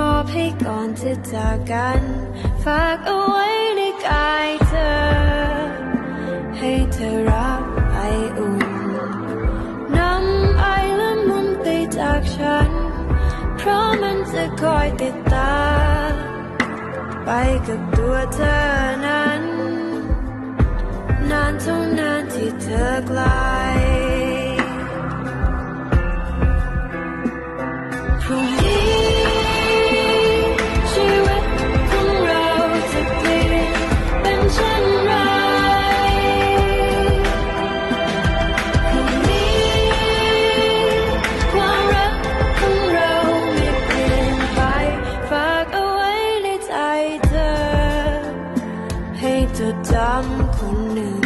มอบให้ก่อนจะจากกัน ฝากเอาไว้ในกายเธอ ให้เธอรับไออุ่นนำไอละมุนไปจากฉัน เพราะมันจะคอยติดตามไปกับตัวเธอนั้น นานเท่านานที่เธอไกลพรุ่ง จดจำคนหนึ่ง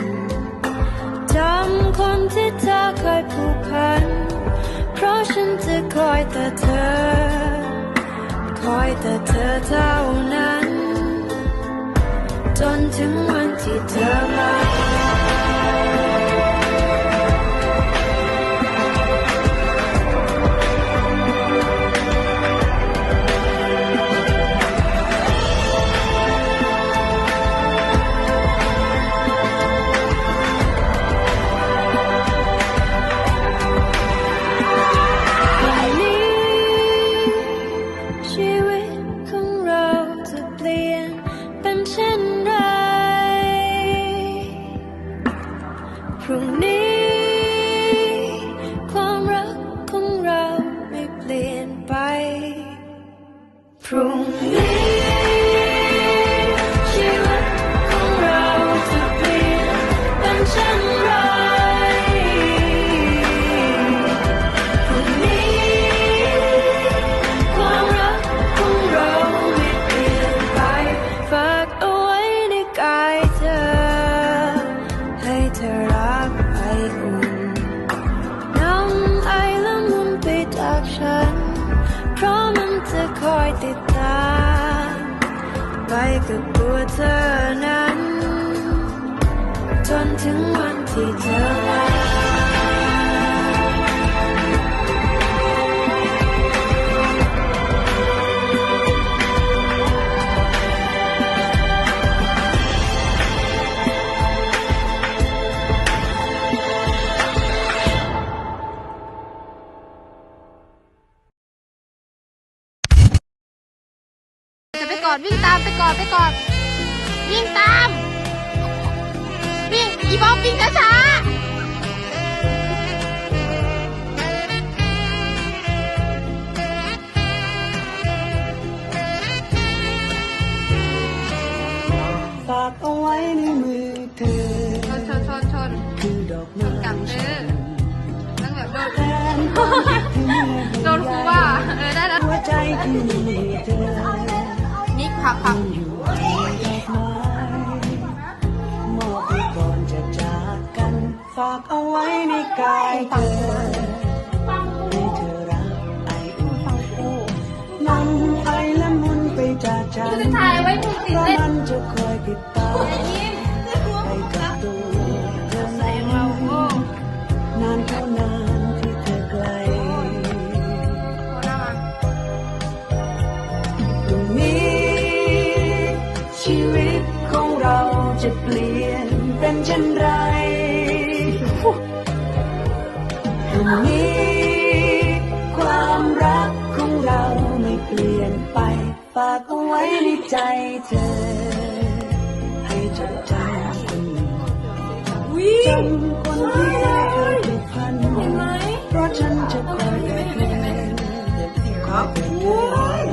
จำคนที่เธอเคยผูกพัน เพราะฉันจะคอยแต่เธอ คอยแต่เธอเท่านั้น จนถึงวันที่เธอมา พ ไปกับตัวเธอนั้น จนถึงวันที่เธอ อนวิ่งตามไปก่อนไปก่อน วิ่งตาม วิ่งอีบอกวิ่งช้าากกันฝากเอาไว้ในกายเธอให้เธอรักไออุ่นนำไอละมุนไปจากฉัน เป็นเช่นไรตรงนี้ ความรักของเราไม่เปลี่ยนไป ฝากเอาไว้ในใจเธอ ให้จดจำคนหนึ่งจำคนที่เธอเคยผูกพันเพราะฉันจะคอยแต่เธอคอยแต่เธอ